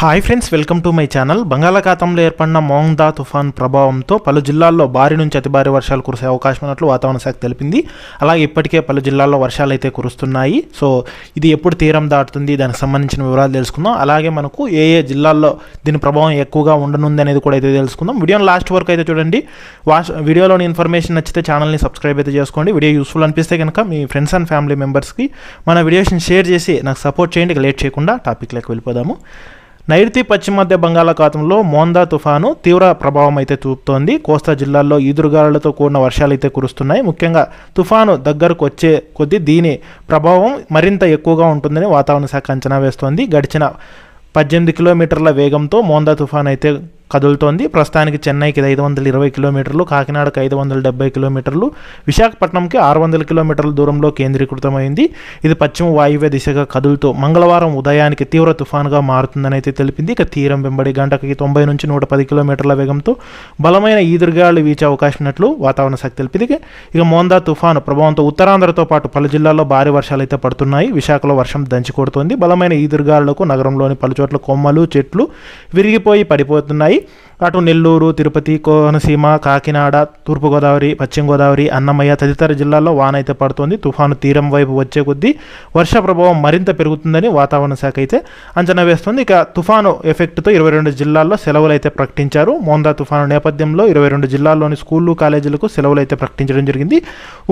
Hi friends welcome to my channel. బంగాళాఖాతంలో ఏర్పడిన మోంగ్దా తుఫాన్ ప్రభావంతో పలు జిల్లాల్లో భారీ నుంచి అతి భారీ వర్షాలు కురిసే అవకాశం ఉన్నట్లు వాతావరణ శాఖ తెలిపింది. అలాగే ఇప్పటికే పలు జిల్లాల్లో వర్షాలు అయితే కురుస్తున్నాయి. సో ఇది ఎప్పుడు తీరం దాటుతుంది? దానికి సంబంధించిన వివరాలు తెలుసుకుందాం. అలాగే మనకు ఏ ఏ జిల్లాల్లో దీని ప్రభావం ఎక్కువగా ఉండనుంది అనేది కూడా అయితే తెలుసుకుందాం. వీడియోని లాస్ట్ వరకు అయితే చూడండి. వాష్ వీడియోలోని ఇన్ఫర్మేషన్ నచ్చితే ఛానల్ని సబ్స్క్రైబ్ అయితే చేసుకోండి. వీడియో యూస్ఫుల్ అనిపిస్తే కనుక మీ ఫ్రెండ్స్ అండ్ ఫ్యామిలీ మెంబర్స్కి మన వీడియోస్ని షేర్ చేసి నాకు సపోర్ట్ చేయండి. లేట్ చేయకుండా టాపిక్లోకి వెళ్ళిపోదాము. నైరుతి పశ్చిమ మధ్య బంగాళాఖాతంలో మోందా తుఫాను తీవ్ర ప్రభావం అయితే చూపుతోంది. కోస్తా జిల్లాల్లో ఈదురుగాలులతో కూడిన వర్షాలు అయితే కురుస్తున్నాయి. ముఖ్యంగా తుఫాను దగ్గరకు వచ్చే కొద్దీ దీని ప్రభావం మరింత ఎక్కువగా ఉంటుందని వాతావరణ శాఖ అంచనా వేస్తోంది. గడిచిన పద్దెనిమిది కిలోమీటర్ల వేగంతో మోందా తుఫాన్ అయితే కదులుతోంది. ప్రస్తుతానికి చెన్నైకి ఐదు వందల ఇరవై కిలోమీటర్లు కాకినాడకు ఐదు వందల డెబ్బై కిలోమీటర్లు విశాఖపట్నంకి ఆరు వందల కిలోమీటర్ల దూరంలో కేంద్రీకృతమైంది. ఇది పశ్చిమ వాయువ్య దిశగా కదులుతూ మంగళవారం ఉదయానికి తీవ్ర తుఫానుగా మారుతుందని అయితే తెలిపింది. ఇక తీరం వెంబడి గంటకి తొంభై నుంచి నూట పది కిలోమీటర్ల వేగంతో బలమైన ఈదురుగాలు వీచే అవకాశం ఉన్నట్లు వాతావరణ శాఖ తెలిపింది. ఇక మోందా తుఫాను ప్రభావంతో ఉత్తరాంధ్రతో పాటు పలు జిల్లాల్లో భారీ వర్షాలు అయితే పడుతున్నాయి. విశాఖలో వర్షం దంచి కొడుతోంది బలమైన ఈదురుగాలకు నగరంలోని పలు చోట్ల కొమ్మలు చెట్లు విరిగిపోయి పడిపోతున్నాయి. అటు నెల్లూరు తిరుపతి కోనసీమ కాకినాడ తూర్పుగోదావరి పశ్చిమ గోదావరి అన్నమయ్య తదితర జిల్లాల్లో వాన అయితే పడుతోంది. తుఫాను తీరం వైపు వచ్చే కొద్దీ వర్ష ప్రభావం మరింత పెరుగుతుందని వాతావరణ శాఖ అయితే అంచనా వేస్తుంది. ఇక తుఫాను ఎఫెక్ట్తో ఇరవై రెండు జిల్లాల్లో సెలవులు అయితే ప్రకటించారు. మోందా తుఫాను నేపథ్యంలో ఇరవై రెండు జిల్లాల్లోని స్కూళ్ళు కాలేజీలకు సెలవులు అయితే ప్రకటించడం జరిగింది.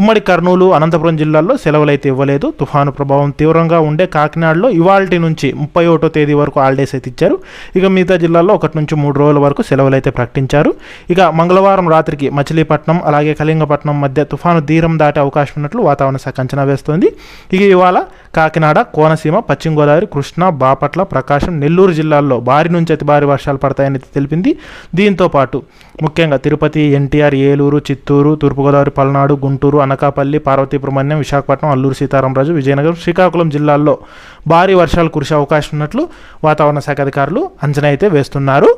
ఉమ్మడి కర్నూలు అనంతపురం జిల్లాల్లో సెలవులు అయితే ఇవ్వలేదు. తుఫాను ప్రభావం తీవ్రంగా ఉండే కాకినాడలో ఇవాల్టి నుంచి ముప్పై ఒకటో తేదీ వరకు హాలిడేస్ అయితే ఇచ్చారు. ఇక మిగతా జిల్లాల్లో ఒకటి నుంచి మూడు రోజుల వరకు సెలవులు అయితే ప్రకటించారు. ఇక మంగళవారం రాత్రికి మచిలీపట్నం అలాగే కళింగపట్నం మధ్య తుఫాను తీరం దాటే అవకాశం ఉన్నట్లు వాతావరణ శాఖ అంచనా వేస్తోంది. ఇక ఇవాళ కాకినాడ కోనసీమ పశ్చిమ గోదావరి కృష్ణా బాపట్ల ప్రకాశం నెల్లూరు జిల్లాల్లో భారీ నుంచి అతి భారీ వర్షాలు పడతాయని తెలిపింది. దీంతో పాటు ముఖ్యంగా తిరుపతి ఎన్టీఆర్ ఏలూరు చిత్తూరు తూర్పుగోదావరి పల్నాడు గుంటూరు అనకాపల్లి పార్వతీపురమణ్యం విశాఖపట్నం అల్లూరు సీతారామరాజు విజయనగరం శ్రీకాకుళం జిల్లాల్లో భారీ వర్షాలు కురిసే అవకాశం ఉన్నట్లు వాతావరణ శాఖ అధికారులు అంచనా అయితే వేస్తున్నారు.